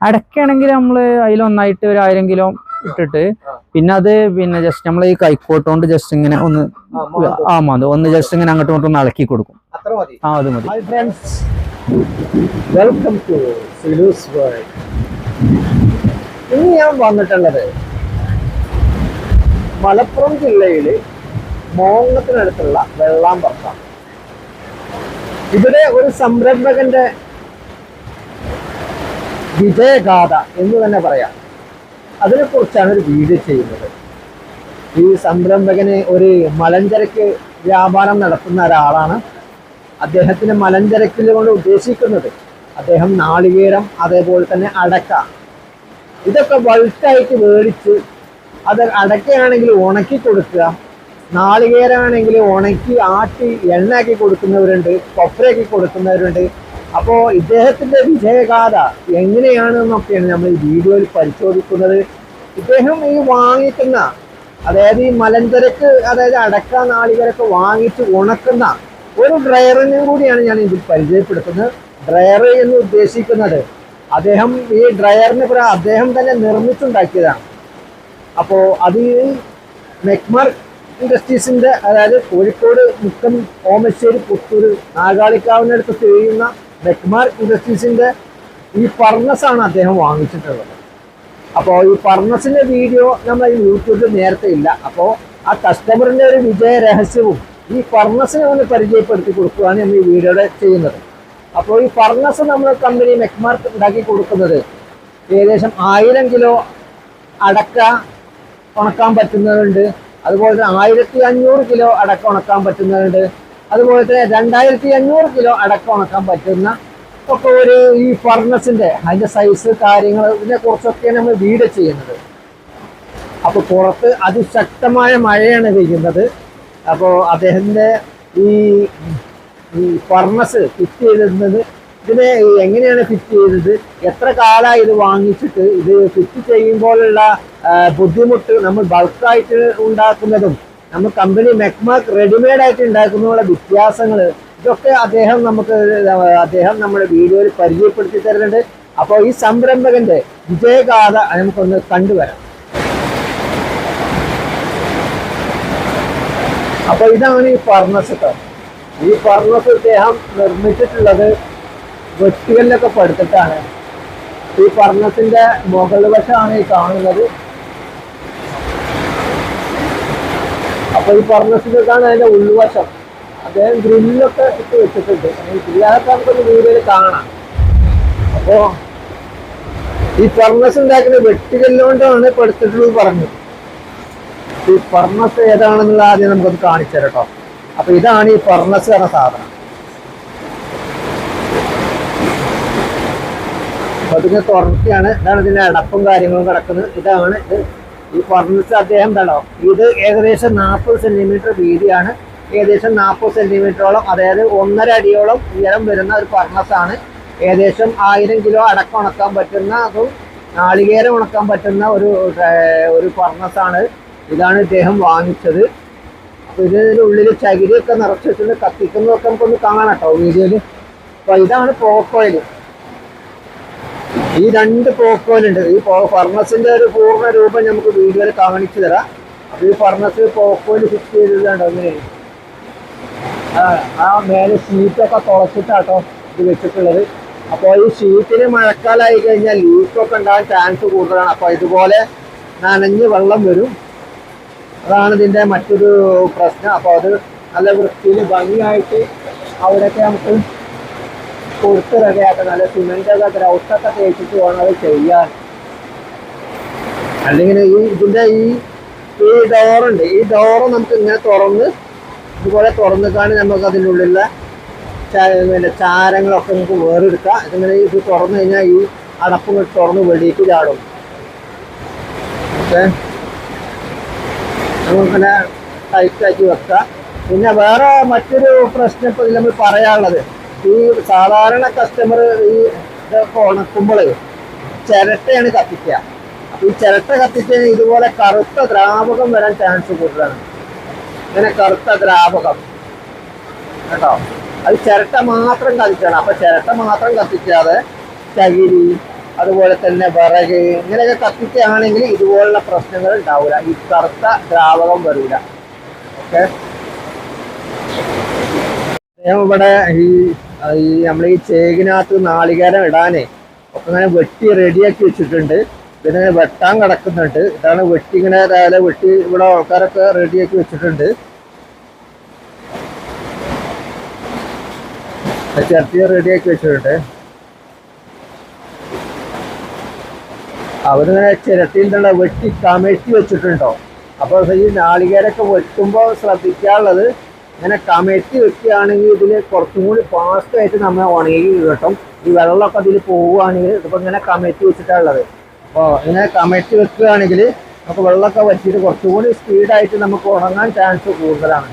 അടയ്ക്കാണെങ്കിൽ നമ്മൾ അതിൽ ഒന്നായിട്ട് ഒരു ആയിരം കിലോ ഇട്ടിട്ട് പിന്നെ അത് പിന്നെ ജസ്റ്റ് നമ്മൾ ഈ കൈക്കോട്ട് കൊണ്ട് ജസ്റ്റ് ഇങ്ങനെ ഒന്ന് ആ. മതി ഒന്ന് ജസ്റ്റ് ഇങ്ങനെ അങ്ങോട്ടും ഇങ്ങോട്ടും ഒന്ന് ഇളക്കി കൊടുക്കും. അത്ര മതി. ആ അത് മതി. Hi friends welcome to Silu's world ഇന്ന് ഞാൻ വന്നിട്ടുള്ളത് മലപ്പുറം ജില്ലയിൽ മോങ്ങത്തിനടുത്തുള്ള വെള്ളാമ്പറത്താണ്. ഇവിടെ ഒരു സംരംഭകന്റെ വിജയഗാഥ എന്ന് തന്നെ പറയാം. അതിനെക്കുറിച്ചാണ് ഒരു വീഡിയോ ചെയ്യുന്നത്. ഈ സംരംഭകന് ഒരു മലഞ്ചരക്ക് വ്യാപാരം നടത്തുന്ന ഒരാളാണ് അദ്ദേഹത്തിന് മലഞ്ചരക്കിൽ കൊണ്ട് ഉദ്ദേശിക്കുന്നത്. അദ്ദേഹം നാളികേരം അതേപോലെ തന്നെ അടക്ക. ഇതൊക്കെ ബൾക്കായിട്ട് മേടിച്ച് അത് അടക്കയാണെങ്കിൽ ഉണക്കി കൊടുക്കുക. നാളികേരമാണെങ്കിൽ ഉണക്കി ആട്ടി എണ്ണയാക്കി കൊടുക്കുന്നവരുണ്ട് കൊപ്രയാക്കി കൊടുക്കുന്നവരുണ്ട്. അപ്പോൾ ഇദ്ദേഹത്തിന്റെ വിജയഗാഥ എങ്ങനെയാണെന്നൊക്കെയാണ് നമ്മൾ ഈ വീഡിയോയിൽ പരിശോധിക്കുന്നത്. ഇദ്ദേഹം ഈ വാങ്ങിക്കുന്ന അതായത് ഈ മലഞ്ചരക്ക് അതായത് അടക്ക നാളികരൊക്കെ വാങ്ങിച്ച് ഉണക്കുന്ന ഒരു ഡ്രൈവറിനെ കൂടിയാണ് ഞാൻ ഇതിൽ പരിചയപ്പെടുത്തുന്നത്. ഡ്രയർ എന്ന് ഉദ്ദേശിക്കുന്നത് അദ്ദേഹം ഈ ഡ്രയറിന് പുറ അദ്ദേഹം തന്നെ നിർമ്മിച്ചുണ്ടാക്കിയതാണ്. അപ്പോൾ അത് മെക്മർ ഇൻഡസ്ട്രീസിന്റെ അതായത് കോഴിക്കോട് മുക്കം ഓമശ്ശേരി പുത്തൂർ നാഗാളിക്കാവിനടുത്ത് ചെയ്യുന്ന മെക്മാർ ഇൻഡസ്ട്രീസിന്റെ ഈ ഫർണസ് ആണ് അദ്ദേഹം വാങ്ങിച്ചിട്ടുള്ളത്. അപ്പോൾ ഈ ഫർണസിന്റെ വീഡിയോ നമ്മൾ യൂട്യൂബിൽ നേരത്തെ ഇല്ല. അപ്പോൾ ആ കസ്റ്റമറിന്റെ ഒരു വിജയ രഹസ്യവും ഈ ഫർണസിനെ ഒന്ന് പരിചയപ്പെടുത്തി കൊടുക്കുകയാണ് നമ്മൾ ഈ വീഡിയോയുടെ ചെയ്യുന്നത്. അപ്പോൾ ഈ ഫർണസ് നമ്മൾ കമ്പനി മെക്മാർക്ക് ഉണ്ടാക്കി കൊടുക്കുന്നത് ഏകദേശം ആയിരം കിലോ അടക്ക ഉണക്കാൻ പറ്റുന്നതുണ്ട് അതുപോലെ തന്നെ ആയിരത്തി അഞ്ഞൂറ് കിലോ അടക്ക ഉണക്കാൻ പറ്റുന്നതുണ്ട് അതുപോലെ തന്നെ രണ്ടായിരത്തി അഞ്ഞൂറ് കിലോ അടക്കം ഉണക്കാൻ പറ്റുന്ന ഒക്കെ ഒരു ഈ ഫർണസിന്റെ അതിന്റെ സൈസ് കാര്യങ്ങൾ ഇതിനെ കുറിച്ചൊക്കെയാണ് നമ്മൾ വീട് ചെയ്യുന്നത്. അപ്പോൾ പുറത്ത് അതിശക്തമായ മഴയാണ് പെയ്യുന്നത്. അപ്പോൾ അദ്ദേഹത്തിന്റെ ഈ ഈ ഫർണസ് ഫിറ്റ് ചെയ്തിരുന്നത് ഇതിനെ എങ്ങനെയാണ് ഫിറ്റ് ചെയ്തത്? എത്ര കാലമായി ഇത് വാങ്ങിച്ചിട്ട് ഇത് ഫിറ്റ് ചെയ്യുമ്പോഴുള്ള ബുദ്ധിമുട്ട് നമ്മൾ ബൾക്കായിട്ട് ഉണ്ടാക്കുന്നതും നമ്മൾ കമ്പനി മെക്മാർക്ക് റെഡിമെയ്ഡ് ആയിട്ട് ഉണ്ടാക്കുന്നതിനുള്ള വ്യത്യാസങ്ങൾ ഇതൊക്കെ അദ്ദേഹം നമുക്ക് അദ്ദേഹം നമ്മുടെ വീഡിയോയിൽ പരിചയപ്പെടുത്തി തരുന്നുണ്ട്. അപ്പോൾ ഈ സംരംഭകന്റെ വിജയഗാഥ നമുക്കൊന്ന് കണ്ടുവരാം. അപ്പൊ ഇതാണ് ഈ ഫർണസ് ഈ ഫർണസ് ഇദ്ദേഹം നിർമ്മിച്ചിട്ടുള്ളത് വെട്ടുകല്ലൊക്കെ പടുത്തിട്ടാണ്. ഈ ഫർണസിന്റെ മുകൾ വശമാണ് ഈ കാണുന്നത്. അപ്പൊ ഈ ഫർണസിലേക്കാണ് അതിന്റെ ഉൾവശം. അദ്ദേഹം ഗ്രില്ലൊക്കെ ഇട്ട് വെച്ചിട്ടുണ്ട്. ഗ്രില്ലാതൊക്കെ നമുക്കൊരു വീഡിയോയിൽ കാണാം. അപ്പോ ഈ ഫർണസ് ഉണ്ടാക്കുന്ന വെട്ടുകല്ലുകൊണ്ടാണ് പെടുത്തിട്ടുള്ളത് പറഞ്ഞു ഈ ഫർണസ് ഏതാണെന്നുള്ള ആദ്യം നമുക്കത് കാണിച്ചു തരട്ടോ അപ്പൊ ഇതാണ് ഈ ഫർണസ് എന്ന സാധനം. അപ്പൊ ഇതിന് തുറക്കുകയാണ്. ഇതാണ് ഇതിന്റെ അടപ്പും കാര്യങ്ങളും കിടക്കുന്നത്. ഇതാണ് ഇത്. ഈ ഫർണിച്ചർ അദ്ദേഹം എന്താണോ? ഇത് ഏകദേശം നാൽപ്പത് സെന്റിമീറ്റർ വീതിയാണ്. ഏകദേശം നാൽപ്പത് സെന്റിമീറ്ററോളം അതായത് ഒന്നര അടിയോളം ഉയരം വരുന്ന ഒരു ഫർണസാണ് ഏകദേശം ആയിരം കിലോ അടക്കം ഉണക്കാൻ പറ്റുന്ന അതും നാളികേരം ഉണക്കാൻ പറ്റുന്ന ഒരു ഒരു ഫർണസാണ് ഇതാണ് ഇദ്ദേഹം വാങ്ങിച്ചത്. അപ്പോൾ ഉള്ളിൽ ചകിരിയൊക്കെ നിറച്ച് വെച്ചിട്ട് കത്തിക്കുന്നതൊക്കെ നമുക്കൊന്ന് കാണാം കേട്ടോ വീഡിയോയിൽ അപ്പോൾ ഇതാണ് പോക്കോയിൽ ഈ രണ്ട് പോക്കോയിലുണ്ട് ഈ ഫർണസിന്റെ ഒരു പൂർണ രൂപം നമുക്ക് വീഡിയോയിൽ കാണിച്ചു തരാം. ഈ ഫർണസ് പോക്കോയിൽ ഫിക്സ് ചെയ്തിട്ടുണ്ട് അങ്ങനെ. ആ മേലെ ഷീറ്റൊക്കെ തുളച്ചിട്ടാട്ടോ ഇത് വെച്ചിട്ടുള്ളത്. അപ്പോൾ ഈ ഷീറ്റിന് മഴക്കാലമായി കഴിഞ്ഞാൽ ലീക്കൊക്കെ ഉണ്ടാകാൻ ചാൻസ് കൂടുതലാണ്. അപ്പോൾ ഇതുപോലെ നനഞ്ഞ് വെള്ളം വരും. അതാണ് ഇതിന്റെ മറ്റൊരു പ്രശ്നം. അപ്പോൾ അത് നല്ല വൃത്തിയിൽ ഭംഗിയായിട്ട് അവിടെയൊക്കെ നമുക്ക് കൊടുത്ത് റെഡിയാക്കാം നല്ല സിമെന്റ് ഒക്കെ ഗ്രൗട്ടൊക്കെ തേച്ചിട്ട് വേണം അത് ചെയ്യാൻ. അല്ലെങ്കിൽ ഈ ഇതിന്റെ ഈ ഈ ഡോറുണ്ട് ഈ ഡോറ് നമുക്ക് ഇങ്ങനെ തുറന്ന് ഇതുപോലെ തുറന്നിട്ടാണ് നമുക്ക് അതിന്റെ ഉള്ളിലുള്ള ചാരങ്ങളൊക്കെ നമുക്ക് വേറെടുക്കാം. ഇതിങ്ങനെ ഇത് തുറന്നു കഴിഞ്ഞാൽ ഈ അടപ്പ് തുറന്ന് വെളിയിട്ട് ചാടും. ഓക്കെ? നമുക്കിങ്ങനെ ടൈറ്റാക്കി വെക്കാം. പിന്നെ വേറെ മറ്റൊരു പ്രശ്നം ഇപ്പോൾ നമ്മൾ പറയാനുള്ളത്. ഈ സാധാരണ കസ്റ്റമർ ഈ ഉണക്കുമ്പോൾ ചിരട്ടയാണ് കത്തിക്കുക. ഈ ചിരട്ട കത്തിച്ച് ഇതുപോലെ കറുത്ത ദ്രാവകം വരാൻ ചാൻസ് കൂടുതലാണ്. ഇങ്ങനെ കറുത്ത ദ്രാവകം. കേട്ടോ? അത് ചിരട്ട മാത്രം കത്തിക്കണം. അപ്പൊ ചിരട്ട മാത്രം കത്തിക്കാതെ ചകിരി അതുപോലെ തന്നെ വിറക് ഇങ്ങനെയൊക്കെ കത്തിക്കുകയാണെങ്കിൽ ഇതുപോലുള്ള പ്രശ്നങ്ങൾ ഉണ്ടാവില്ല ഈ കറുത്ത ദ്രാവകം വരില്ല ഓക്കെ ഇവിടെ ഈ ഈ നമ്മൾ ഈ ചേകിനകത്ത് നാളികേരം ഇടാനേ ഒക്കെ ഇങ്ങനെ വെട്ടി റെഡിയാക്കി വെച്ചിട്ടുണ്ട്. പിന്നെ വെട്ടാൻ കിടക്കുന്നുണ്ട്. ഇതാണ് വെട്ടി ഇങ്ങനെ രാവിലെ വെട്ടി ഇവിടെ ആൾക്കാരൊക്കെ റെഡിയാക്കി വെച്ചിട്ടുണ്ട്. ചിരട്ടി റെഡിയാക്കി വെച്ചിട്ടുണ്ട്. അവരിങ്ങനെ ചിരട്ടിയിൽ തന്നെ വെട്ടി കമഴ്ത്തി വെച്ചിട്ടുണ്ടോ? അപ്പോൾ ഈ നാളികേരൊക്കെ വെട്ടുമ്പോൾ ശ്രദ്ധിക്കാനുള്ളത് ഇങ്ങനെ കമഴ്ത്തി വെക്കുകയാണെങ്കിൽ ഇതിൽ കുറച്ചും കൂടി ഫാസ്റ്റ് ആയിട്ട് നമ്മൾ ഉണങ്ങി കിട്ടും. ഈ വെള്ളമൊക്കെ അതിൽ പോവുകയാണെങ്കിൽ ഇതിപ്പോൾ ഇങ്ങനെ കമഴ്ത്തി ഉള്ളത്. അപ്പോൾ ഇങ്ങനെ കമഴ്ത്തി വെക്കുകയാണെങ്കിൽ നമുക്ക് വെള്ളമൊക്കെ വറ്റിയിട്ട് കുറച്ചും കൂടി സ്പീഡായിട്ട് നമുക്ക് ഉണങ്ങാൻ ചാൻസ് കൂടുതലാണ്.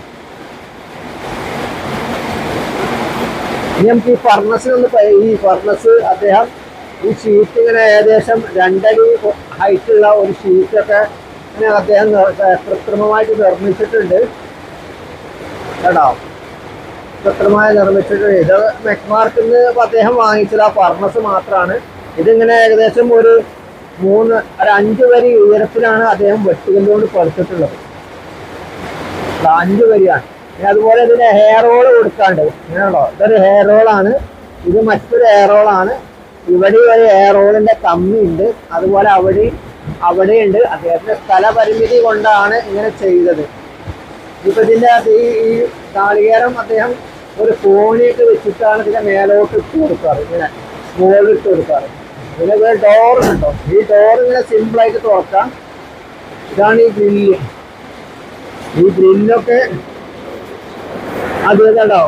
ഇനി നമുക്ക് ഈ ഫർണസിനൊന്ന് ഈ ഫർണസ് അദ്ദേഹം ഈ ഷീറ്റ് ഇങ്ങനെ ഏകദേശം രണ്ടടി ഹൈറ്റുള്ള ഒരു ഷീറ്റൊക്കെ അദ്ദേഹം കൃത്രിമമായിട്ട് നിർമ്മിച്ചിട്ടുണ്ട്. കേട്ടോ കൃത്രിമമായി നിർമ്മിച്ചിട്ടുണ്ട് ഇത് മെക്മാർക്കിൽ നിന്ന് അദ്ദേഹം വാങ്ങിച്ചത് ആ ഫർണസ് മാത്രമാണ് ഇതിങ്ങനെ ഏകദേശം ഒരു മൂന്ന് ഒരു അഞ്ച് വരി ഉയരത്തിലാണ് അദ്ദേഹം വെട്ടുകല്ലുകൊണ്ട് പഠിച്ചിട്ടുള്ളത് അഞ്ചു വരിയാണ്. പിന്നെ അതുപോലെ ഇതിന് ഹെയർ റോൾ കൊടുക്കാണ്ട് ഇങ്ങനെയുള്ളോ ഇതൊരു ഹെയർ റോളാണ് ഇത് മറ്റൊരു ഹെയർ റോളാണ് ഇവിടെ ഒരു ഹെയർ റോളിന്റെ കമ്മി ഉണ്ട്. അതുപോലെ അവിടെ അവിടെയുണ്ട്. അദ്ദേഹത്തിന്റെ സ്ഥലപരിമിതി കൊണ്ടാണ് ഇങ്ങനെ ചെയ്തത്. ഇപ്പൊ ഇതിന്റെ അത് ഈ ഈ നാളികേരം അദ്ദേഹം ഒരു കോണിയൊക്കെ വെച്ചിട്ടാണ് ഇതിന്റെ മേലോട്ട് ഇട്ട് കൊടുക്കാറ്. ഇങ്ങനെ മുകളിൽ ഇട്ട് കൊടുക്കാറ്. പിന്നെ ഡോർ ഉണ്ടോ? ഈ ഡോർ ഇങ്ങനെ സിമ്പിൾ ആയിട്ട് തുറക്കാം. ഇതാണ് ഈ ഗ്രില്ല് ഈ ഗ്രില്ലൊക്കെ അത് കണ്ടോ?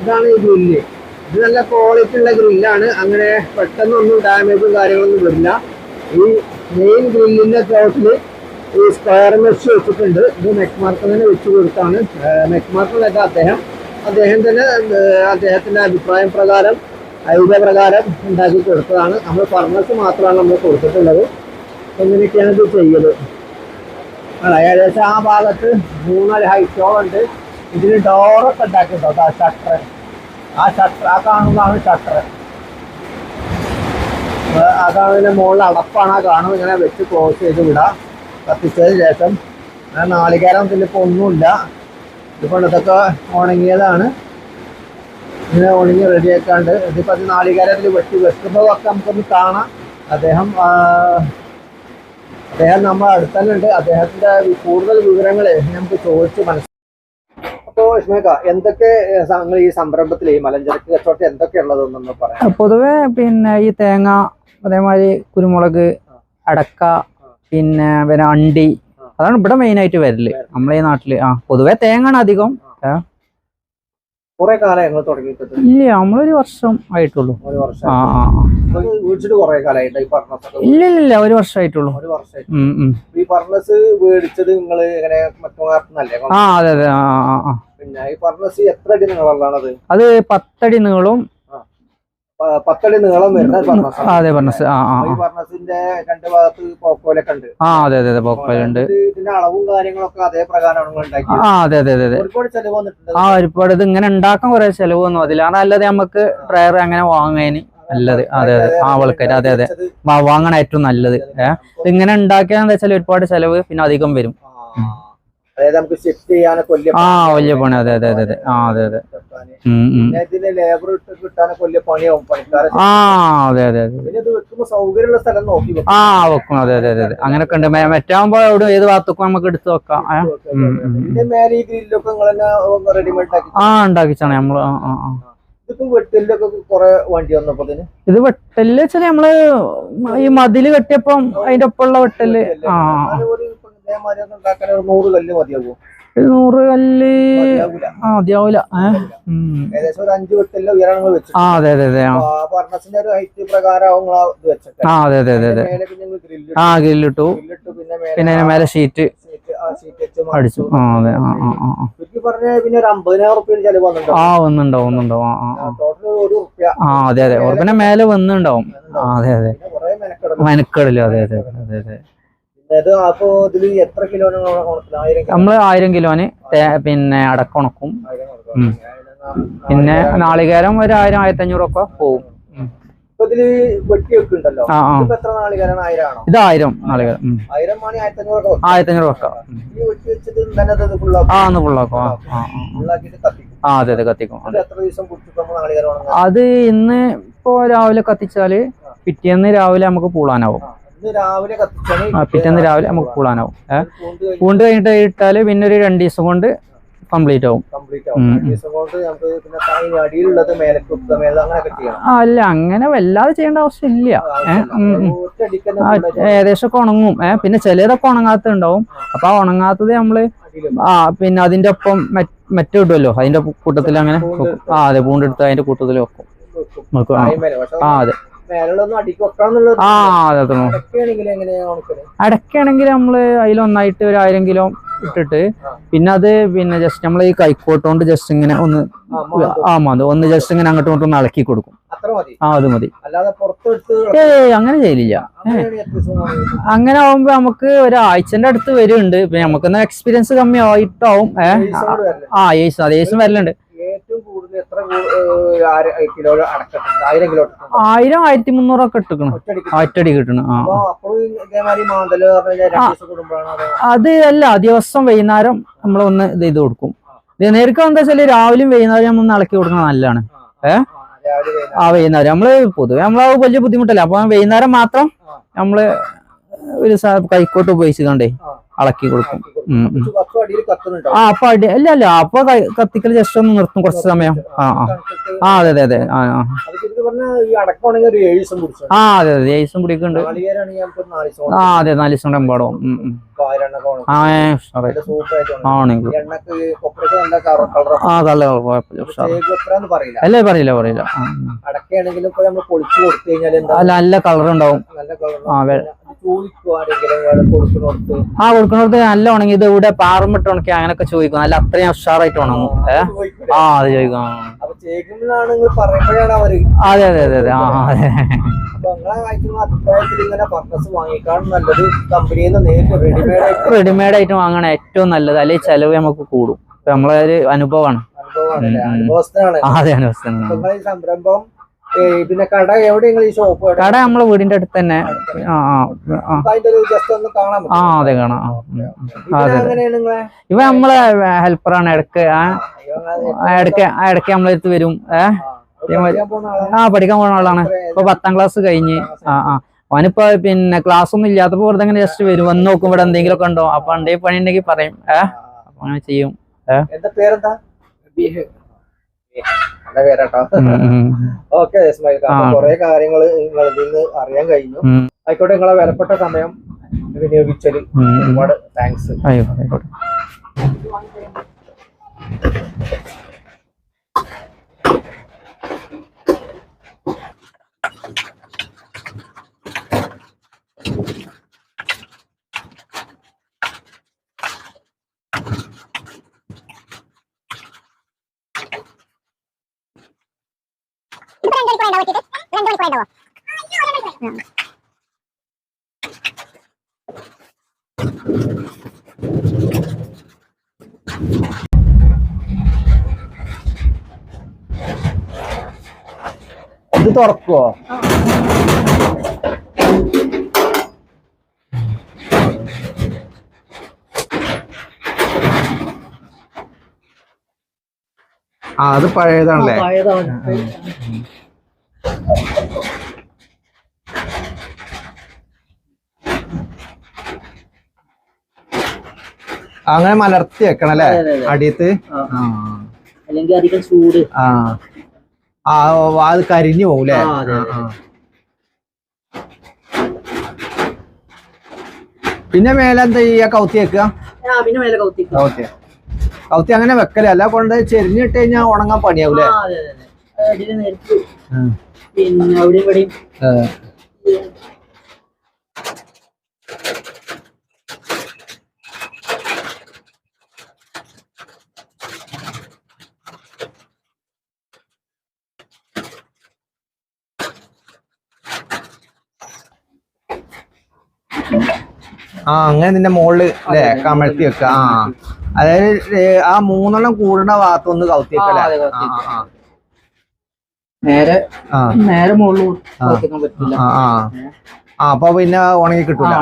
ഇതാണ് ഈ ഗ്രില്ല് ഇത് നല്ല ക്വാളിറ്റി ഉള്ള ഗ്രില്ലാണ് അങ്ങനെ പെട്ടെന്നൊന്നും ഡാമേജും കാര്യങ്ങളൊന്നും വരില്ല. ഈ മെയിൻ ഗ്രില്ലിന്റെ ചോട്ടിൽ ഈ സ്ക്വയർ മെഷ് വെച്ചിട്ടുണ്ട്. ഇത് നെക്മാർക്ക് തന്നെ വെച്ച് കൊടുത്താണ്. നെക്മാർക്കിലൊക്കെ അദ്ദേഹം. അദ്ദേഹം തന്നെ അദ്ദേഹത്തിന്റെ അഭിപ്രായം പ്രകാരം ഐഡിയ പ്രകാരം ഉണ്ടാക്കി കൊടുത്തതാണ്. നമ്മൾ ഫർണസ് മാത്രമാണ് നമ്മൾ കൊടുത്തിട്ടുള്ളത്. എങ്ങനെയൊക്കെയാണ് ഇത് ചെയ്യൽ? ആ, ഏകദേശം ആ ഭാഗത്ത് മൂന്നാൽ ഹൈറ്റോ ഉണ്ട്. ഇതിന് ഡോറൊക്കെ ഉണ്ടാക്കിയിട്ടുണ്ടോ ഷട്ടർ ആ ഷട്ടർ ആ കാണുന്നതാണ് ഷട്ടർ അതാണ് ഇതിന്റെ മുകളിൽ അടപ്പാണ്. ആ കാണുന്നത് ഇങ്ങനെ വെച്ച് ക്ലോസ് ചെയ്ത് വിടാം. കത്തിച്ചതിന് ശേഷം. ആ നാളികേരം ഇതിലിപ്പോൾ ഒന്നുമില്ല. ഇതിപ്പോൾ ഇതൊക്കെ ഉണങ്ങിയതാണ്. ഇങ്ങനെ ഉണങ്ങി റെഡിയാക്കാണ്ട് ഇതിപ്പോൾ അത് നാളികേരത്തിൽ വെട്ടി വെട്ടി വെക്കുന്നതൊക്കെ നമുക്കൊന്ന് കാണാം. അദ്ദേഹം അദ്ദേഹം നമ്മുടെ അടുത്തന്നുണ്ട് ഉണ്ട് അദ്ദേഹത്തിന്റെ കൂടുതൽ വിവരങ്ങൾ നമുക്ക് ചോദിച്ച് മനസ്സിലാക്കാം. അപ്പോൾ ഇസ്മേക്ക എന്തൊക്കെ നിങ്ങൾ ഈ സംരംഭത്തിൽ ഈ മലഞ്ചരക്ക് കച്ചവടത്തിൽ എന്തൊക്കെ ഉള്ളതെന്നൊന്ന് പറയാം പൊതുവെ പിന്നെ ഈ തേങ്ങ അതേമാതിരി കുരുമുളക് അടക്ക പിന്നെ പിന്നെ അണ്ടി. അതാണ് ഇവിടെ മെയിൻ ആയിട്ട് വരൽ. നമ്മളെ ഈ നാട്ടിൽ. ആ പൊതുവെ തേങ്ങാണ് അധികം. കുറെ കാലം ഞങ്ങൾ തുടങ്ങിയിട്ടുണ്ട്. ഇല്ല നമ്മളൊരു വർഷം ആയിട്ടുള്ളൂ. ആ ഇല്ല ഇല്ല ഇല്ല ഒരു വർഷമായിട്ടുള്ളൂ ഈ ഫർണസ് മേടിച്ചത് നിങ്ങൾ ഇങ്ങനെ ആ അതെ അതെ. ആ ആ ആ പിന്നെ ഈ ഫർണസ് എത്ര അടി അത് പത്തടി നീളും പത്തടി നീളം വരുന്ന ഫർണസ് അതെ പറഞ്ഞ ആ ആ ഫർണസിന്റെ രണ്ട് ഭാഗത്ത് പോക്കോലൊക്കെ ഉണ്ട്. ആ അതെ അതെ അതെ പോക്കലുണ്ട് ഇത് ഇതിന്റെ അളവും കാര്യങ്ങളൊക്കെ അതേ പ്രകാരമാണ് ആ അതെ അതെ അതെ ഒരുപാട് ചെലവ് വന്നിട്ടുണ്ട്. ആ ഒരുപാട് ഇത് ഇങ്ങനെ ഉണ്ടാക്കാൻ കുറെ ചെലവ് വന്നു. അതിലാണ് അല്ലാതെ നമുക്ക് ഡ്രയർ അങ്ങനെ വാങ്ങാന് നല്ലത്. അതെ അതെ ആ വിളക്കര് അതെ അതെ. വാങ്ങണ ഏറ്റവും നല്ലത്. ഏഹ് ഇങ്ങനെ ഉണ്ടാക്കിയാന്ന് വെച്ചാൽ ഒരുപാട് ചെലവ് പിന്നെ അധികം വരും. അതായത് നമുക്ക് ഷിഫ്റ്റ് ചെയ്യാനൊക്കെ വലിയ ആ വലിയ പണി. അതെ അതെ അതെ അതെ. ആ അതെ അതെ. ഇതിന് ലേബർ ഇട്ട് കിട്ടാനൊക്കെ വലിയ പണിയാവും പണിക്കാരെ ആ അതെ അതെ അതെ. പിന്നെ ഇത് വെക്കുമ്പോ സൗകര്യമുള്ള സ്ഥലം നോക്കി വെക്കും. ആ വെക്കും. അതെ അതെ അതെ അങ്ങനെ അങ്ങനൊക്കെ ഉണ്ട്. മറ്റാകുമ്പോ എവിടെ ഏത് ഭാഗത്തേക്കും നമുക്ക് എടുത്തു വെക്കാം. ഇതിന്റെ മേലെ ഈ ഗ്രില്ലൊക്കെ നിങ്ങൾ തന്നെ റെഡിമെയ്ഡ് ആ ഉണ്ടാക്കിച്ചാണ് നമ്മൾ ആ ആ ആ. ഇത് വെട്ടൽ വെച്ചാൽ നമ്മൾ ഈ മതിൽ കെട്ടിയപ്പം അതിന്റെ ഒപ്പമുള്ള വെട്ടൽ. ആ ഉണ്ടാക്കാൻ ഒരു നൂറ് കല്ല് മതിയാകും ഒരു നൂറ് കല്ല് മതിയാവൂല. ഏകദേശം ഒരു അഞ്ച് വെട്ടില്ല ഉയരം നിങ്ങൾ വെച്ചു ആ അതെ അതെ അതെ ആ. ഫർണസിന്റെ ഒരു ഹൈറ്റ് പ്രകാരം ആവും നിങ്ങൾ ഇത് വെച്ചിട്ട് ആ അതെ അതെ അതെ അതെ. മേലെ പിന്നെ നിങ്ങൾ ഗ്രില്ല് ആ ഗ്രില്ലിട്ടു. പിന്നെ അതിന്റെ മേലെ ഷീറ്റ് അടിച്ചു. ആ അതെ ആ ആ ആ പിന്നെ ഒരു അമ്പതിനായിരം റുപ്യ ചെലവ് വന്നിട്ടുണ്ടോ ആ ഒന്നുണ്ടാവും ഒന്നുണ്ടാവും ആ ആ ആ. ടോട്ടൽ ഒരു റുപ്യ ആ അതെ അതെ. ഉറപ്പിന്റെ മേലെ വന്നുണ്ടാവും ആ അതെ അതെ. കുറെ അതെ അതെ അതെ അതെ. നമ്മൾ ആയിരം കിലോന് പിന്നെ അടക്കുണക്കും. പിന്നെ നാളികേരം ഒരു ആയിരം ആയിരത്തി അഞ്ഞൂറൊക്കെ പോവും. ഇത് ആയിരം നാളികേരം. ആയിരത്തി അഞ്ഞൂറൊക്കെ അഞ്ഞൂറ് വെക്കാം. ആ ഒന്ന് ഫുള്ളാക്കും അതെ അതെ കത്തിക്കും. അത് ഇന്ന് ഇപ്പോ രാവിലെ കത്തിച്ചാൽ പിറ്റേന്ന് രാവിലെ നമുക്ക് പൂളാനാവും. ആ, പിറ്റേന്ന് രാവിലെ നമുക്ക് കൂടാനാവും കൂണ്ട് കഴിഞ്ഞിട്ട് ഇട്ടാൽ പിന്നെ ഒരു രണ്ട് ദിവസം കൊണ്ട് കംപ്ലീറ്റ് ആവും. അല്ല അങ്ങനെ വല്ലാതെ ചെയ്യേണ്ട ആവശ്യമില്ല. ഏകദേശം ഒക്കെ ഉണങ്ങും. ഏഹ് പിന്നെ ചിലതൊക്കെ ഉണങ്ങാത്തുണ്ടാവും അപ്പൊ ആ ഉണങ്ങാത്തത് നമ്മൾ ആ പിന്നെ അതിന്റെ ഒപ്പം മറ്റേ ഇടുമല്ലോ അതിന്റെ കൂട്ടത്തിൽ അങ്ങനെ. ആ അതെ പൂണ്ടെടുത്ത് അതിന്റെ കൂട്ടത്തിൽ വെക്കും. ആ. അതെ. ആ അതെ അടയ്ക്കാണെങ്കിൽ നമ്മൾ അതിലൊന്നായിട്ട് ഒരു ആയിരം കിലോ ഇട്ടിട്ട് പിന്നെ അത് പിന്നെ ജസ്റ്റ് നമ്മൾ ഈ കൈക്കോട്ടോണ്ട് ജസ്റ്റ് ഇങ്ങനെ ഒന്ന് ആ, മതി ഒന്ന് ജസ്റ്റ് ഇങ്ങനെ അങ്ങോട്ടും ഇങ്ങോട്ടും ഒന്ന് ഇളക്കി കൊടുക്കും ആ അത് മതി ഏ അങ്ങനെ ചെയ്യില്ല? അങ്ങനെ ആവുമ്പോ നമുക്ക് ഒരാഴ്ചന്റെ അടുത്ത് വരുന്നുണ്ട് പിന്നെ നമുക്കൊന്ന് എക്സ്പീരിയൻസ് കമ്മി ആയിട്ടാവും ഏ ദിവസം കൊണ്ട് വരില്ല. ആ ഏസും അത് ഏസും വരലുണ്ട് എത്ര കിലോ അടക്കട്ടുണ്ട് ആയിരം കിലോ. ആയിരം ആയിരത്തി മുന്നൂറൊക്കെ ഇട്ടിക്കണം. ഒറ്റടി കിട്ടണം അത് അല്ല ദിവസം വൈകുന്നേരം നമ്മളൊന്ന് ഇത് ചെയ്ത് കൊടുക്കും. നേരിട്ട് എന്താ വെച്ചാൽ രാവിലെയും വൈകുന്നേരം നമ്മൾ ഒന്ന് ഇളക്കി കൊടുക്കുന്നത് നല്ലതാണ്. ഏ? ആ, വൈകുന്നേരം. നമ്മൾ പൊതുവെ നമ്മളത് വലിയ ബുദ്ധിമുട്ടല്ല. അപ്പൊ വൈകുന്നേരം മാത്രം. നമ്മൾ ഒരു കൈക്കോട്ട് ഉപയോഗിച്ച് കണ്ടേ ആ. ഇളക്കി കൊടുക്കും. ആ അപ്പൊ അടി അല്ല അല്ല അപ്പൊ കത്തിക്കൽ ജസ്റ്റ് ഒന്ന് നിർത്തും കുറച്ച് സമയം. ആ ആ. അതെ അതെ അതെ. ആ ആ. അത് ഒരു ഏഴ് ദിവസം ആ അതെ അതെ പിടിക്കുന്നുണ്ട്. ആ അതെ നാല് ദിവസം കൊണ്ട് എമ്പാടും. ആ ആ നല്ല കുഴപ്പമില്ല അല്ലേ പറയില്ല പറയില്ല. അല്ല നല്ല കളർ ഉണ്ടാവും. ആ, ആ കൊടുക്കുന്നിടത്ത് നല്ല ഉണങ്ങി ഇത് ഇവിടെ പാറമിട്ട് ഉണക്കി അങ്ങനെയൊക്കെ ചോദിക്കും. നല്ല അത്രയും ഉഷാറായിട്ട് ഉണങ്ങും. ആ അത് ചോദിക്കും. അതെ അതെ അതെ അതെ. ആ അതെ. റെഡിമെയ്ഡ് ആയിട്ട് വാങ്ങണ ഏറ്റവും നല്ലത്. അല്ലെങ്കിൽ ചെലവ് നമുക്ക് കൂടും. നമ്മളെ ഒരു അനുഭവമാണ് അല്ലേ? അതെ അനുഭവസ്ഥ പിന്നെ കട എവിടെയെങ്കിലും ഈ ഷോപ്പ് കട നമ്മളെ വീടിന്റെ അടുത്ത് തന്നെ. ആ ആ ആ. അതെ കാണാം. അതെ. ഇവ നമ്മളെ ഹെൽപ്പറാണ്. ഇടയ്ക്ക് ഇടയ്ക്ക് ഇടയ്ക്ക് അത് ആ, ഇടയ്ക്ക് ആ, ഇടയ്ക്ക് നമ്മളെ അടുത്ത് വരും. ഏ? ആ, പഠിക്കാൻ പോകുന്ന ആളാണ്? ഇപ്പൊ പത്താം ക്ലാസ് കഴിഞ്ഞ്. ആ ആ. അവനിപ്പോ പിന്നെ ക്ലാസ് ഒന്നും ഇല്ലാത്തപ്പോ വെറുതെ അങ്ങനെ ജസ്റ്റ് വരും. വന്ന് നോക്കും ഇവിടെ എന്തെങ്കിലും ഒക്കെ ഉണ്ടോ. അപ്പൊ എന്തേ പണി ഉണ്ടെങ്കിൽ പറയും. ഏഹ് അപ്പൊ അങ്ങനെ ചെയ്യും. എന്താ പേരെന്താ? നല്ല പേരാട്ടോ ഓക്കെ ഇസ്മായിൽ കുറെ കാര്യങ്ങൾ നിങ്ങളിൽ നിന്ന് അറിയാൻ കഴിഞ്ഞു. ആയിക്കോട്ടെ നിങ്ങളെ വിലപ്പെട്ട സമയം വിനിയോഗിച്ചതിൽ. ഒരുപാട് താങ്ക്സ് ആയിക്കോട്ടെ. തുറക്കുവോ? ആ അത് പഴയതാണല്ലേ? അങ്ങനെ മലർത്തി വെക്കണം അല്ലേ. അടിയത്ത്? അല്ലെങ്കിൽ അധികം ചൂട്. ആ. ആ അത് കരിഞ്ഞു അതെ, അതെ. പിന്നെ മേലെ എന്താ ചെയ്യാ കൗത്തി വെക്കുക പിന്നെ മേലെ കൗത്തിക്കും കൗത്തി. കൗത്തി അങ്ങനെ വെക്കലേ. അല്ല കൊണ്ട് ചെരിഞ്ഞിട്ട് കഴിഞ്ഞാൽ ഉണങ്ങാൻ പണിയാവൂലേ? പിന്നെ അവിടെ ഇവിടെയും ആ അങ്ങനെ നിന്റെ മുകളിൽ അല്ലേ. കമഴ്ത്തി വെക്കുക ആ. അതായത് ആ മൂന്നെണ്ണം കൂടുന്ന ഭാഗത്ത് ഒന്ന് കൗത്തി വെക്കല്ലേ ആ. നേരെ നേരെ മുകളിൽ ആ. ആ അപ്പൊ പിന്നെ ഉണങ്ങി കിട്ടൂല.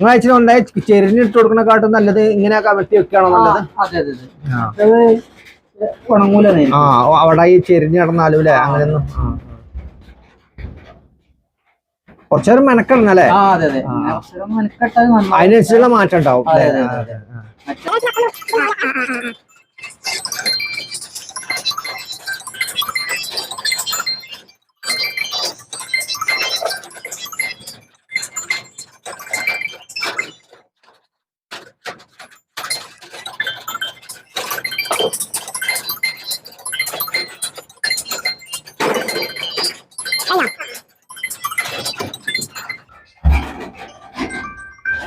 നിങ്ങൾ അയച്ചു ഉണ്ടായി ചെരിഞ്ഞിട്ട് കൊടുക്കണക്കാട്ടും നല്ലത് ഇങ്ങനെ കമഴ്ത്തി വെക്കുകയാണോ നല്ലത്? ആ. അവിടെ ഈ ചെരിഞ്ഞ് കിടന്നാലും അല്ലേ അങ്ങനെയൊന്നും. കുറച്ചേരം മെനക്കെട്ടാൽ നന്നാവും. അതിനനുസരിച്ചുള്ള മാറ്റം ഉണ്ടാവും. അതെ, അല്ലേ? അതെ, അതെ, ആ. മറ്റേ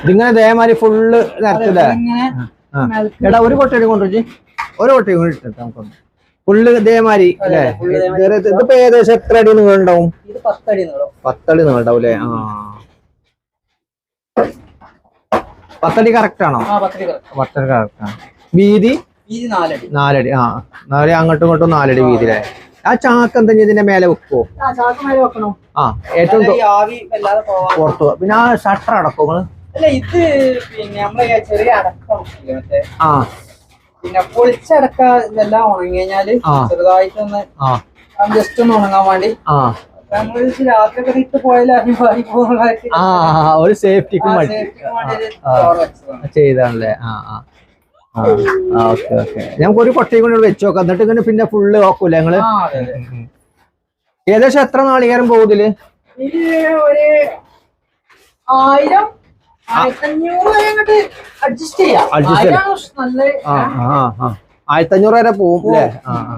ഇതിങ്ങനെ ഇതേമാതിരി ഫുള്ള് നിരത്തില്ലേ? എടാ ഒരു കൊട്ടയും കൊണ്ടുവച്ചു. ഒരു കൊട്ടയും കൂടി ഇട്ടിട്ട് നമുക്ക് ഫുള്ള് ഇതേമാതിരി അല്ലേ? ഇതിപ്പോ ഏകദേശം എത്ര അടി നീളം ഇത് പത്തടി നീളം. പത്തടി നീളം ഉണ്ടാവും അല്ലേ ആ. പത്തടി കറക്റ്റ് ആണോ? പത്തടി കറക്റ്റ് ആണ്. വീതി? നാലടി. ആ. നാലടി അങ്ങോട്ടും ഇങ്ങോട്ടും നാലടി വീതി അല്ലേ ആ ചാക്ക് എന്താ ഇതിന്റെ മേലെ വെക്കുവോ? ആ ഏറ്റവും പുറത്തു പിന്നെ ആ ഷട്ടർ അടക്കും നിങ്ങൾ? അല്ല ഇത് പിന്നെ നമ്മളെ ചെറിയ അടക്കം ഇല്ലേ മറ്റേ ആ. പിന്നെ പൊളിച്ചടക്ക ഇതെല്ലാം ഉണങ്ങി കഴിഞ്ഞാൽ ആ. ചെറുതായിട്ടൊന്ന് ആ. ജസ്റ്റ് ഒന്ന് ഉണങ്ങാൻ വേണ്ടി. ആ. നമ്മൾ രാത്രി ഒക്കെ ഇട്ട് പോകുന്നതായിട്ട് ആ ആ, ഒരു സേഫ്റ്റിക്കും ആ വേണ്ടി safety ക്ക് വേണ്ടി ഒരു ആ. door വെച്ചതാണ്. ചെയ്താണല്ലേ? ആ ആ. ആ ഓക്കെ ഓക്കെ. ഞങ്ങൾക്ക് ഒരു കൊട്ടയും കൊണ്ട് വെച്ച് നോക്കാം. എന്നിട്ട് ഇങ്ങനെ പിന്നെ ഫുള്ള് നോക്കൂല ഞങ്ങൾ ആ, അതെ, അതെ. ഏകദേശം എത്ര നാളികേരം ഇത് ഒരു ആയിരം അഡ്ജസ്റ്റ് ചെയ്യാം. ആയിരത്തി അഞ്ഞൂറ് വരെ പോവും അല്ലേ ആ ആ.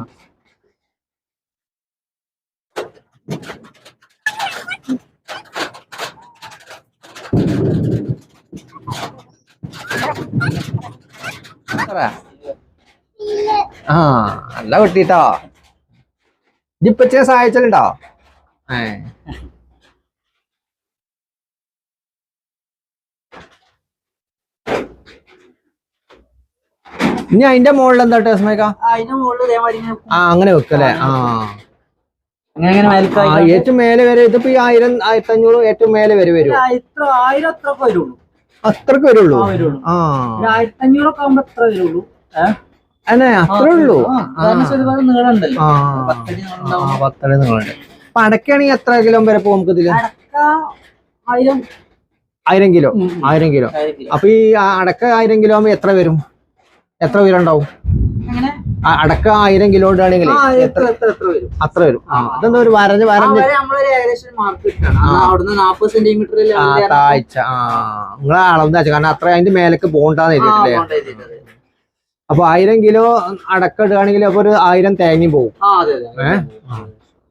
നല്ല കിട്ടിട്ടോ ഇജിപ്പച്ചെ സഹായിച്ചലുണ്ടോ? ഏ. ഇനി അതിന്റെ മുകളിൽ എന്താ ടേസ്മേക്ക ആ അങ്ങനെ വെക്കല്ലേ ആ. ഏറ്റവും മേലെ വരെ ഇതിപ്പോ ഈ ആയിരം ആയിരത്തി അഞ്ഞൂറ് ഏറ്റവും മേലെ വരെ വരും? അത്രയ്ക്ക് വരുള്ളൂ? ആ ആയിരത്തി അഞ്ഞൂറൊക്കെ ആകുമ്പോ എത്ര വരുള്ളൂ. അല്ലേ? അത്രേ ഉള്ളൂ? പത്തടി അപ്പൊ അടക്കാണെങ്കിൽ എത്ര കിലോ വരെ പോകും നമുക്ക് ഇതിൽ? ആയിരം. കിലോ. ആയിരം കിലോ. അപ്പൊ ഈ അടക്ക ആയിരം കിലോ ആകുമ്പോ എത്ര വരും? എത്ര പേരുണ്ടാവും? അടക്ക ആയിരം കിലോ ആണെങ്കിൽ വരും? അത്ര വരും. അതെന്താ ഒരു വരഞ്ഞ് വരഞ്ഞ് താഴ്ച. ആ നിങ്ങളെ അളവെന്ന് വെച്ചാൽ കാരണം അത്ര അതിന്റെ മേലേക്ക് പോകണ്ടെന്ന് എഴുതിയിട്ടില്ലേ? അപ്പൊ ആയിരം കിലോ അടക്ക ഇടുകയാണെങ്കിൽ അപ്പൊ ഒരു ആയിരം തേങ്ങയും പോകും ഏഹ്?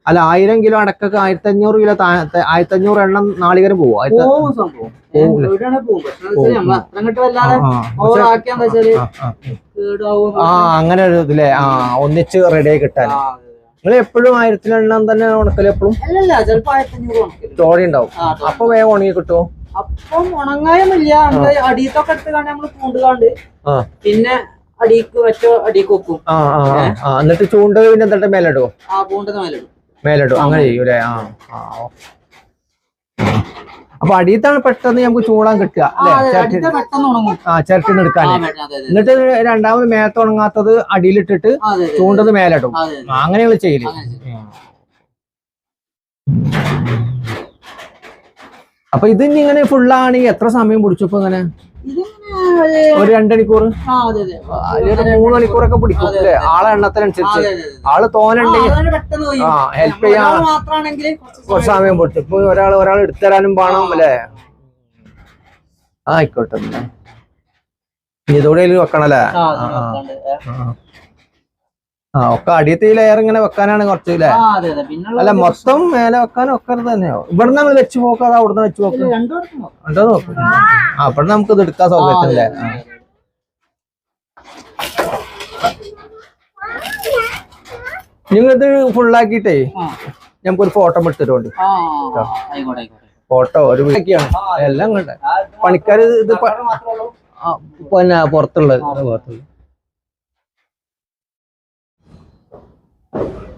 അല്ല ആയിരം കിലോ അടക്കൊക്കെ ആയിരത്തി അഞ്ഞൂറ് കിലോ ആയിരത്തി അഞ്ഞൂറ് എണ്ണം നാളികരം പോവും? ആ, അങ്ങനെ ഒരു ഇതില്ലേ ആ ഒന്നിച്ച് റെഡി ആയി കിട്ടാൻ. നിങ്ങൾ എപ്പോഴും ആയിരത്തിലെണ്ണം തന്നെ ഉണക്കൽ എപ്പോഴും? ചോടി ഉണ്ടാവും. അപ്പൊ വേഗം ഉണങ്ങി കിട്ടുമോ അപ്പം ഉണങ്ങായൊന്നുമില്ല അടിയത്തൊക്കെ എടുത്ത് കണ്ട് നമ്മൾ പൂണ്ടുകാണ്ട് പിന്നെ അടിക്ക് മറ്റോ അടിക്ക് വെക്കും. എന്നിട്ട് ചൂണ്ട പിന്നെ എന്നിട്ട് മേലിടുവോ ആ പൂണ്ടത് മേലിടും. മേലിടും. അങ്ങനെ ചെയ്യൂലേ? ആ ആ. അപ്പൊ അടിയത്താണ് പെട്ടെന്ന് നമുക്ക് ചൂടാൻ കിട്ടുക ആ, ചിരട്ടിന്ന് എടുക്കാൻ. എന്നിട്ട് രണ്ടാമത് മേത്ത് ഉണങ്ങാത്തത് അടിയിലിട്ടിട്ട്. ചൂണ്ടത് മേലിടും. അങ്ങനെയുള്ള. ചെയ്യൽ. ചെയ്യും. അപ്പൊ ഇത് ഇങ്ങനെ ഫുള്ളാണെങ്കിൽ എത്ര സമയം പിടിച്ചപ്പോ ഇങ്ങനെ? ഒരു രണ്ടണിക്കൂർ. അതിലൊരു മൂന്ന് മണിക്കൂറൊക്കെ പിടിക്കും. അല്ലേ. ആളെ എണ്ണത്തിനനുസരിച്ച്. ആൾ തോനുണ്ടെങ്കിൽ. ആ ഹെൽപ്പ് ചെയ്യാൻ കുറച്ച് സമയം പൊട്ടു. ഇപ്പൊ ഒരാൾ ഒരാൾ എടുത്തരാനും വേണം അല്ലേ? ആയിക്കോട്ടെ ഇതോടെ വെക്കണല്ലേ? ആ, ഒക്കെ അടിയത്തെ ലെയർ ഇങ്ങനെ വെക്കാനാണ് കുറച്ച് അല്ല മൊത്തം മേലെ വെക്കാനും ഒക്കെ തന്നെയോ. ഇവിടെ നമ്മൾ വെച്ച് നോക്കാം അത് അവിടുന്ന് വെച്ച് നോക്കാം രണ്ടോ നോക്കാം. ഉണ്ടോ നോക്കും. ആ ഇവിടെ നമുക്ക് ഇത് എടുക്കാൻ സൗകര്യത്തില്ലേ. നിങ്ങൾ ഇത് ഫുള്ളാക്കിട്ടേ നമുക്കൊരു ഫോട്ടോ എടുത്തിട്ടുണ്ട്. ഫോട്ടോ ഒരു വീടൊക്കെയാണ് എല്ലാം കണ്ടേ പണിക്കാർ ഇത് പിന്നെ പുറത്തുള്ളത്. പുറത്തുള്ളത്. you.